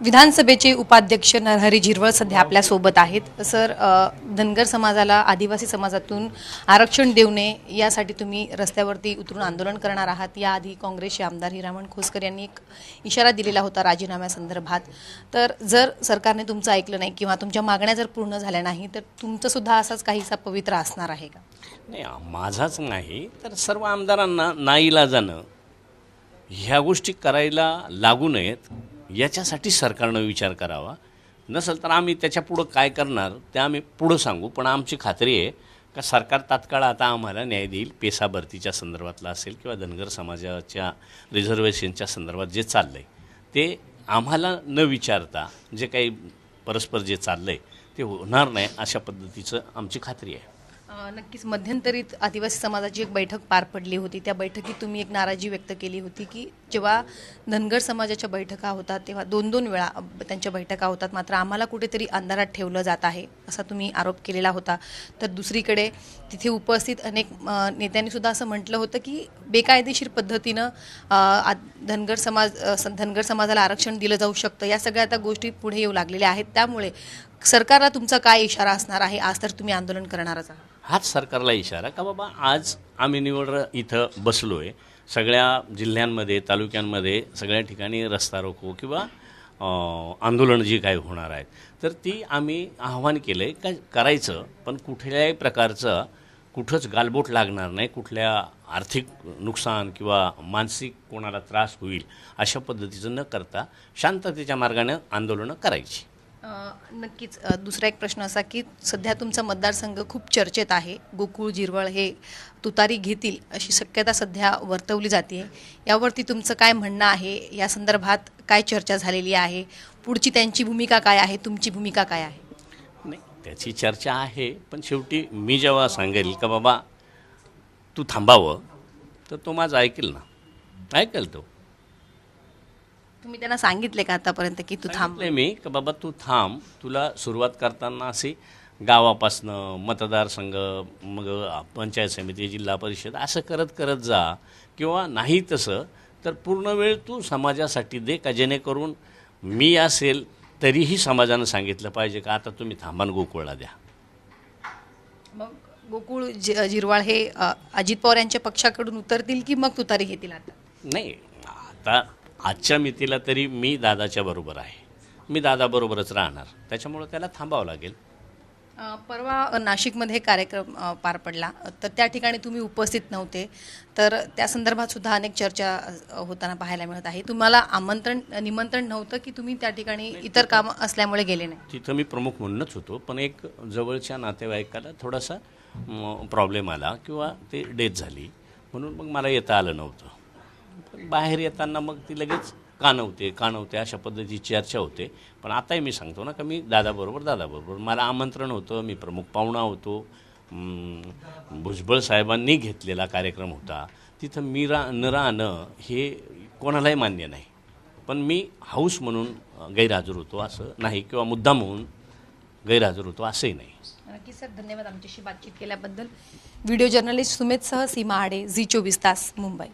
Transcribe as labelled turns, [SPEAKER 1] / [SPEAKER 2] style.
[SPEAKER 1] विधानसभेचे उपाध्यक्ष नरहरी झिरवळ सध्या आपल्यासोबत आहेत. सर धनगर समाजाला आदिवासी समाजातून आरक्षण देऊ नये यासाठी तुम्ही रस्त्यावरती उतरून आंदोलन करणार आहात. याआधी काँग्रेसचे आमदार हिरामण खोसकर यांनी एक इशारा दिलेला होता राजीनाम्यासंदर्भात. तर जर सरकारने तुमचं ऐकलं नाही किंवा तुमच्या मागण्या जर पूर्ण झाल्या नाही तर तुमचं सुद्धा असाच काहीसा पवित्र असणार आहे का?
[SPEAKER 2] नाही माझाच नाही तर सर्व आमदारांना नाईला जाणं ह्या गोष्टी करायला लागू नयेत. याच्यासाठी सरकारनं विचार करावा. नसेल तर आम्ही त्याच्या पुढं काय करणार ते आम्ही पुढं सांगू. पण आमची खात्री आहे का सरकार तात्काळ आता आम्हाला न्याय देईल पेसा भरतीच्या संदर्भातला असेल किंवा धनगर समाजाच्या रिझर्वेशनच्या संदर्भात जे चाललं आहे ते आम्हाला न विचारता जे काही परस्पर जे चाललं आहे ते होणार नाही अशा पद्धतीचं आमची खात्री आहे.
[SPEAKER 1] नक्कीच मध्यंतरीत आदिवासी समाजाची एक बैठक पार पडली होती. त्या बैठकीत तुम्ही एक नाराजी व्यक्त केली होती की जेव्हा धनगर समाजाच्या बैठका होतात तेव्हा दोन दोन वेळा त्यांच्या बैठका होतात. मात्र आम्हाला कुठेतरी अंधारात ठेवलं जात आहे असा तुम्ही आरोप केलेला होता. तर दुसरीकडे तिथे उपस्थित अनेक नेत्यांनीसुद्धा नेत्यांनी सुद्धा असं म्हटलं होतं की बेकायदेशीर पद्धतीनं आ- धनगर समाज धनगर समाजाला आरक्षण दिलं जाऊ शकतं. या सगळ्या आता गोष्टी पुढे येऊ लागलेल्या आहेत. त्यामुळे सरकारला तुमचा काय इशारा असणार आहे? आज तर तुम्ही आंदोलन करणारच आहात.
[SPEAKER 2] हाच सरकारला इशारा का बाबा आज आम्ही निवड इथं बसलो आहे सगळ्या जिल्ह्यांमध्ये तालुक्यांमध्ये सगळ्या ठिकाणी रस्ता रोको किंवा आंदोलन जी काही होणार आहेत. तर ती आम्ही आव्हान केलं आहे का करायचं पण कुठल्याही प्रकारचं कुठंच गालबोट लागणार नाही. कुठल्या आर्थिक नुकसान किंवा मानसिक कोणाला त्रास होईल अशा पद्धतीचं न करता शांततेच्या मार्गाने आंदोलनं करायची.
[SPEAKER 1] नक्कीच दुसरा एक प्रश्न असा की सध्या तुमचा मतदारसंघ खूप चर्चेत आहे. गोकुळ जिरवळ हे तुतारी घेतील अशी शक्यता सध्या वर्तवली जाते. यावरती तुमचं काय म्हणणं आहे? या संदर्भात काय चर्चा झालेली आहे? पुढची त्यांची भूमिका काय आहे? तुमची भूमिका काय आहे?
[SPEAKER 2] नाही त्याची चर्चा आहे पण शेवटी मी जेव्हा सांगेल का बाबा तू थांबावं तर तो माझं ऐकेल ना. ऐकेल तो.
[SPEAKER 1] तुम्ही त्यांना सांगितले का आतापर्यंत की तू थांब?
[SPEAKER 2] सांगितलंय मी का बाबा तू थांब. तुला सुरुवात करताना अशी गावापासनं मतदारसंघ मग पंचायत समिती जिल्हा परिषद असं करत करत जा. किंवा नाही तसं तर पूर्ण वेळ तू समाजासाठी दे का जेणेकरून मी असेल तरीही समाजानं सांगितलं पाहिजे का आता तुम्ही थांबान गोकुळला द्या.
[SPEAKER 1] मग गोकुळ जि जिरवाळ हे अ, अजित पवार यांच्या पक्षाकडून उतरतील की मग तुतारी घेतील आता?
[SPEAKER 2] नाही आता आजच्या मितीला तरी मी दादाच्या बरोबर आहे. मी दादाबरोबरच राहणार. त्याच्यामुळं त्याला थांबावं लागेल.
[SPEAKER 1] परवा नाशिकमध्ये कार्यक्रम पार पडला. तर त्या ठिकाणी तुम्ही उपस्थित नव्हते. तर त्या संदर्भात सुद्धा अनेक चर्चा होताना पाहायला मिळत आहे. तुम्हाला आमंत्रण निमंत्रण नव्हतं की तुम्ही त्या ठिकाणी इतर काम असल्यामुळे गेले नाही?
[SPEAKER 2] तिथं मी प्रमुख म्हणूनच होतो. पण एक जवळच्या नातेवाईकाला थोडासा प्रॉब्लेम आला किंवा ते डेथ झाली. म्हणून मग मला येता आलं नव्हतं. बाहेर येताना मग ती लगेच कानवते कानवते अशा पद्धतीची चर्चा होते. पण आताही मी सांगतो ना का मी दादाबरोबर दादाबरोबर मला आमंत्रण होतं मी प्रमुख पाहुणा होतो. भुजबळ साहेबांनी घेतलेला कार्यक्रम होता. तिथं मी रा न राहणं हे कोणालाही मान्य नाही. पण मी हाऊस म्हणून गैरहजर होतो असं नाही किंवा मुद्दा म्हणून गैरहजर होतो असंही नाही.
[SPEAKER 1] नक्की सर धन्यवाद आमच्याशी बातचीत केल्याबद्दल. व्हिडिओ जर्नलिस्ट सुमेध सह सीमा आडे झी चोवीस तास मुंबई.